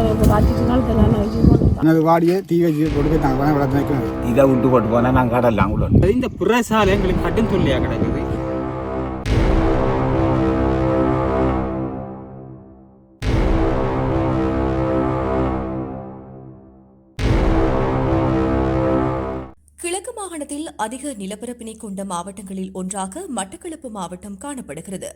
எனக்கு கொண்டு வாடியே தீ வச்சு போட்டு போய் நாங்கள் வளர்த்து வைக்கணும் இதை விட்டு போட்டு போனால் நாங்கள் கடலாம் கூட இந்த புறசாலை எங்களுக்கு கட்டும் தொல்லையாக கிடக்குது. கிழக்கு மாகாணத்தில் அதிக நிலப்பரப்பினை கொண்ட மாவட்டங்களில் ஒன்றாக மட்டக்களப்பு மாவட்டம் காணப்படுகிறது.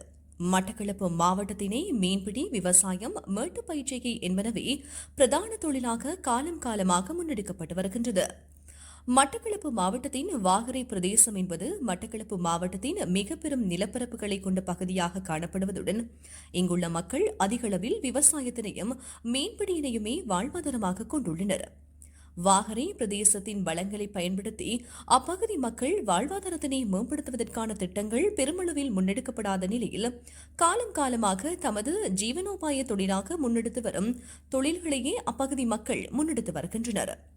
மட்டக்களப்பு மாவட்டத்தினை மீன்பிடி விவசாயம் மேட்டுப் பயிற்சிகை என்பனவே பிரதான தொழிலாக காலம் காலமாக முன்னெடுக்கப்பட்டு வருகின்றது. மட்டக்களப்பு மாவட்டத்தின் வாகரை பிரதேசம் என்பது மட்டக்களப்பு மாவட்டத்தின் மிக பெரும் நிலப்பரப்புகளை கொண்ட பகுதியாக காணப்படுவதுடன் இங்குள்ள மக்கள் அதிகளவில் விவசாயத்தினையும் மீன்பிடியினையுமே வாழ்வாதாரமாக கொண்டுள்ளனர். வாகரை பிரதேசத்தின் வளங்களை பயன்படுத்தி அப்பகுதி மக்கள் வாழ்வாதாரத்தினை மேம்படுத்துவதற்கான திட்டங்கள் பெருமளவில் முன்னெடுக்கப்படாத நிலையில் காலம் காலமாக தமது ஜீவனோபாய தொழிலாக முன்னெடுத்து வரும் தொழில்களையே அப்பகுதி மக்கள் முன்னெடுத்து வருகின்றனர்.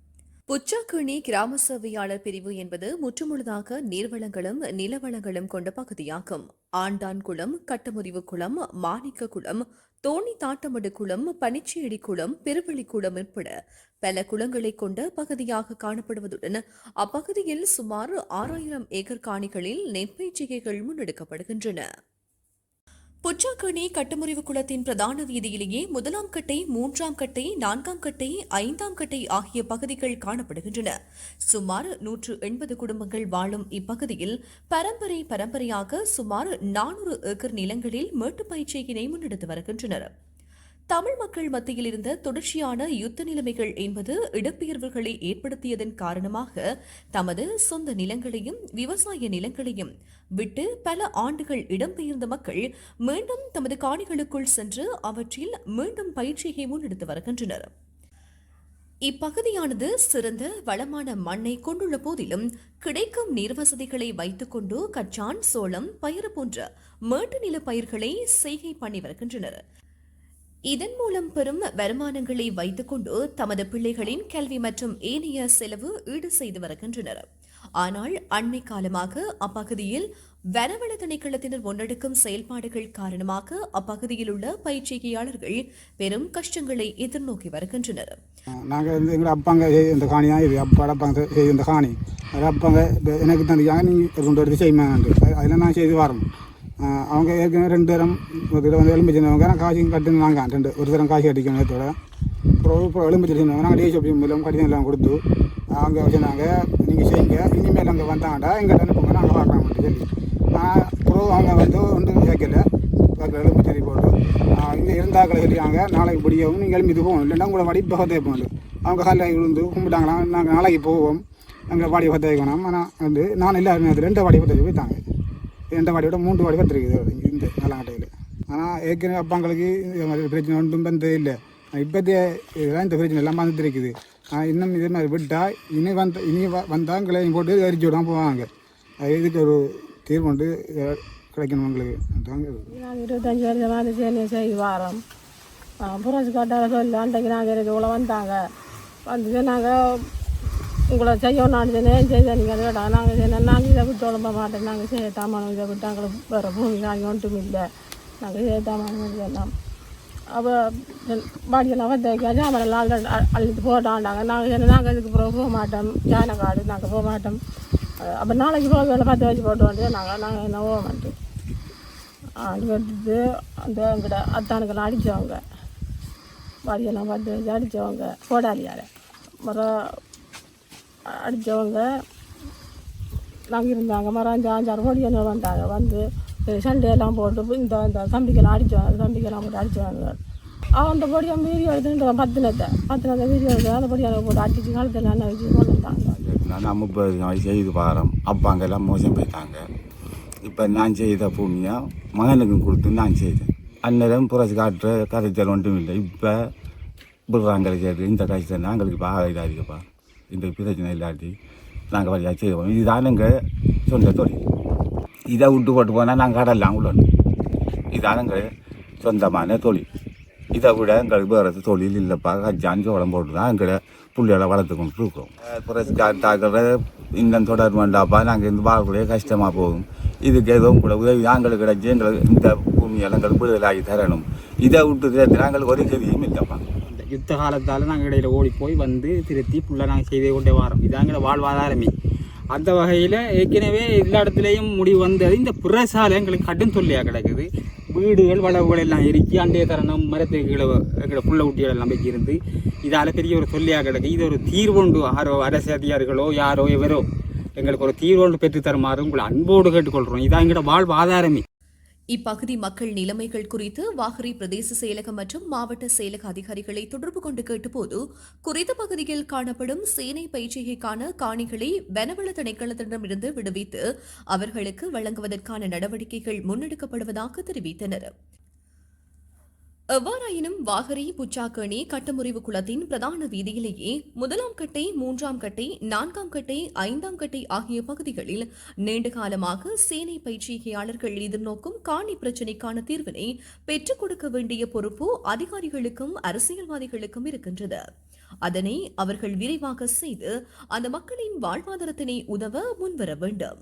புச்சாக்கேணி கிராம சேவையாளர் பிரிவு என்பது முற்றுமுழுதாக நீர்வளங்களும் நிலவளங்களும் கொண்ட பகுதியாகும். ஆண்டான்குளம் கட்டமுறிவு குளம் மாணிக்க குளம் தோணி தாட்டமடு குளம் பனிச்சேடி குளம் பெருவெளிக்குளம் உட்பட பல குளங்களை கொண்ட பகுதியாக காணப்படுவதுடன் அப்பகுதியில் சுமார் ஆறாயிரம் ஏக்கர் காணிகளில் நெற்பயிற்சிகைகள் முன்னெடுக்கப்படுகின்றன. புச்சாக்கணி கட்டுமுறிவு குளத்தின் பிரதான வீதியிலேயே முதலாம் கட்டை மூன்றாம் கட்டை நான்காம் கட்டை ஐந்தாம் கட்டை ஆகிய பகுதிகள் காணப்படுகின்றன. சுமார் நூற்று எண்பது குடும்பங்கள் வாழும் இப்பகுதியில் பரம்பரை பரம்பரையாக சுமார் நானூறு ஏக்கர் நிலங்களில் மேட்டுப் பயிற்சியினை முன்னெடுத்து வருகின்றனர். தமிழ் மக்கள் மத்தியில் இருந்த தொடர்ச்சியான யுத்த நிலைமைகள் என்பது இடப்பெயர்வுகளை ஏற்படுத்தியதன் காரணமாக தமது சொந்த நிலங்களையும் விவசாய நிலங்களையும் விட்டு பல ஆண்டுகள் இடம்பெயர்ந்த மக்கள் மீண்டும் தமது காணிகளுக்குள் சென்று அவற்றில் மீண்டும் பயிற்சியை முன்னெடுத்து வருகின்றனர். இப்பகுதியானது சிறந்த வளமான மண்ணை கொண்டுள்ள போதிலும் கிடைக்கும் நீர் வசதிகளை வைத்துக்கொண்டு கச்சான் சோளம் பயிறு போன்ற மேட்டு நில பயிர்களை செய்கை பண்ணி வருகின்றனர். இதன் மூலம் பெறும் வருமானங்களை வைத்துக்கொண்டு தமது பிள்ளைகளின் கல்வி மற்றும் ஏனைய செலவு ஈடு செய்து வருகின்றனர். ஆனால் அண்மை காலமாக அப்பகுதியில் வனவள திணைக்களத்தினர் முன்னெடுக்கும் செயல்பாடுகள் காரணமாக அப்பகுதியில் உள்ள பயிற்சிகையாளர்கள் பெரும் கஷ்டங்களை எதிர்நோக்கி வருகின்றனர். நாங்கள் வந்து எங்களை அப்பாங்க செய்த இந்த காணி தான் இது அப்பா அப்பாங்க செய்த இந்த காணி. அது அப்பாங்க எனக்கு தந்திக்காங்க நீங்கள் கொண்டு எடுத்து செய்யுமாண்டு அதில் நான் செய்து வரணும் அவங்க ஏற்கனவே ரெண்டு தரம் ஒரு தடவை வந்து எலும்பு சின்னவங்க காசையும் கட்டுனாங்க ரெண்டு ஒரு தரம் காசு கட்டிக்கணும் நேரத்தோட அப்புறம் இப்போ எலும்பு சின்னவங்க நாங்கள் டிஎஸ்ஓபி மூலம் கடிதம் எல்லாம் கொடுத்து அவங்க வச்சுருந்தாங்க நீங்கள் செய்யுங்க இனிமேல் அங்கே வந்தாங்கடா எங்கிட்ட அனுப்புங்க நாங்கள் பார்க்கலாம் சொல்லி ஆனால் அப்புறம் அவங்க வந்து ஒன்றும் கேட்கல பக்கத்தில் எலும்பு சரி போட்டு இங்கே இருந்தாக்களை சொல்லியாங்க நாளைக்கு பிடிக்கவும் நீங்கள் எலும்பி போவோம் இல்லைன்னா உங்களை வடி பகத்தை போகணும் அவங்க காலையில் விழுந்து கும்பிட்டாங்களாம் நாங்கள் நாளைக்கு போவோம் அங்கே வாடி பற்ற வைக்கணும் ஆனால் வந்து நான் இல்லை நேரத்தில் ரெண்டு வாடி பற்ற போய்த்தாங்க ரெண்டு வாடியோட மூன்று வாடி பத்திருக்குது இந்த நல்லாங்கட்டையில். ஆனால் ஏற்கனவே அப்பாங்களுக்கு இந்த மாதிரி பிரச்சனை ஒன்றும் வந்தது இல்லை இப்போதைய இதெல்லாம் இந்த பிரச்சனை எல்லாம் வந்துருக்குது ஆனால் இன்னும் இதே மாதிரி விட்டால் இனி வந்த இனி வ- வந்தால் எங்களை போட்டு எரிச்சு விடாம போவாங்க. அது இதுக்கு ஒரு தீர்வு கொண்டு கிடைக்கணும் உங்களுக்கு. அதாங்க. நாங்கள் இருபத்தஞ்சி வருஷமாக அந்த சேனையை செய்து புரட்சி கட்டார சொல்லி அன்றைக்கு நாங்கள் இவ்வளோ வந்தாங்க. வந்து நாங்கள் உங்களை செய்யணும் சொன்னேன் செய்த நீங்கள் அதை விட நாங்கள் செய்யணும் நாங்கள் இதை விட்டு உடம்ப மாட்டோம் நாங்கள் செய்யத்தாமானோம் இதை விட்டு எங்களுக்கு வேறு பூமி நாங்கள் ஒன்றும் இல்லை. நாங்கள் செய்யத்தாமானோம் சொன்னோம் அப்போ பாடியெல்லாம் வந்து ஜாமரெல்லாம் நாள் அள்ளிட்டு போட்டாண்டாங்க நாங்கள் சொன்னோம் நாங்கள் இதுக்கு பிறகு போக மாட்டோம். ஜான காடு நாங்கள் போக மாட்டோம். அப்போ நாளைக்கு போக வேலை பார்த்து வச்சு போட்டு வந்து நாங்கள் நாங்கள் என்ன போக மாட்டோம். அது வந்துட்டு அந்த எங்கிட்ட அத்தானுக்கெல்லாம் அடித்தவங்க பாடியெல்லாம் பார்த்து வச்சு அடித்தவங்க கோடாலியால் மரம் அடித்தவங்க நாங்கள் இருந்தாங்க. மரம் அஞ்சு அஞ்சாறு கோடி என்ன வந்தாங்க. வந்து சண்டையெல்லாம் போட்டு இந்த இந்த தம்பிக்கெல்லாம் அடித்தோம் தம்பிக்கெல்லாம் போட்டு அடித்தவங்க அவன் அந்த பொடியை வீடியோ எடுத்துட்டு பத்தினத்தை பத்தினத்தை வீடியோ எடுத்து அந்த பொடியை போட்டு அடிச்சு காலத்தில் என்ன வச்சு கொண்டு வந்தாங்க நான் முப்பது நாள் செய்து பாரம். அப்பாங்கெல்லாம் மோசம் போயிட்டாங்க. இப்போ நான் செய்த பூமியாக மகனுக்கும் கொடுத்து நான் செய்தேன். அந்நேரம் புரட்சி காட்டுற கதைச்சல் ஒன்றும் இல்லை. இப்போ விடுறாங்களை கேட்டு இந்த கஷ்டம் பாக இதாக இருக்குப்பா. இந்த பிரச்சனை இல்லாட்டி நாங்கள் வழியாக செய்வோம். இதுதான் எங்கள் சொந்த தொழில். இதை விட்டு போட்டு போனால் நாங்கள் கடலாம் உள்ளோம் இதுதான் எங்கள் சொந்தமான தொழில். இதை விட எங்களுக்கு வேறு தொழில் இல்லைப்பா. கஜான் சோளம் போட்டு தான் எங்களை பிள்ளைகளை வளர்த்து கொண்டு இருக்கிறோம். புரட்சி இன்னும் தொடர் வேண்டாப்பா. நாங்கள் இந்த வாழ்க்கையே கஷ்டமாக போகும். இதுக்கு எதுவும் கூட உதவி நாங்களுக்கு கிடைச்சி எங்களுக்கு இந்த பூமியெல்லாம் எங்களுக்கு விடுதலாகி தரணும். இதை விட்டு சேர்த்து நாங்களுக்கு ஒரு கதியும் இல்லைப்பா. யுத்த காலத்தால் நாங்கள் இடையில ஓடி போய் வந்து திருத்தி ஃபுல்லாக நாங்கள் செய்தே கொண்டே வரோம். இதாங்கிற வாழ்வாதாரமே. அந்த வகையில் ஏற்கனவே எல்லா இடத்துலையும் முடிவு வந்தது. இந்த புறசாலை எங்களுக்கு கடும் தொல்லையாக கிடக்குது. வீடுகள் வளவுகள் எல்லாம் இறுக்கி அண்டைய தரணம் மரத்தை கீழே எங்களோட புள்ள குட்டிகள் எல்லாம் இருந்து இதால் பெரிய ஒரு தொல்லையாக கிடக்கு. இது ஒரு தீர்வுண்டு யாரோ அரசு அதிகாரிகளோ யாரோ எவரோ எங்களுக்கு ஒரு தீர்வுண்டு பெற்று தருமாறு உங்களை அன்போடு கேட்டுக்கொள்கிறோம் இதான் எங்களோட வாழ்வாதாரமே. இப்பகுதி மக்கள் நிலைமைகள் குறித்து வாகரி பிரதேச செயலகம் மற்றும் மாவட்ட செயலக அதிகாரிகளை தொடர்பு கொண்டு கேட்டபோது குறித்த பகுதியில் காணப்படும் சேனை பயிற்சிகைக்கான காணிகளை வனவள திணைக்களத்திடமிருந்து விடுவித்து அவர்களுக்கு வழங்குவதற்கான நடவடிக்கைகள் முன்னெடுக்கப்படுவதாக தெரிவித்தனர். எவ்வாறாயினும் வாகரை புச்சாக்கணி கட்டமுறிவு குளத்தின் பிரதான வீதியிலேயே முதலாம் கட்டை மூன்றாம் கட்டை நான்காம் கட்டை ஐந்தாம் கட்டை ஆகிய பகுதிகளில் நீண்ட காலமாக சேனை பயிற்சிகையாளர்கள் எதிர்நோக்கும் காணி பிரச்சினைக்கான தீர்வினை பெற்றுக் கொடுக்க வேண்டிய பொறுப்பு அதிகாரிகளுக்கும் அரசியல்வாதிகளுக்கும் இருக்கின்றது. அதனை அவர்கள் விரைவாக செய்து அந்த மக்களின் வாழ்வாதாரத்தினை உதவ முன்வர வேண்டும்.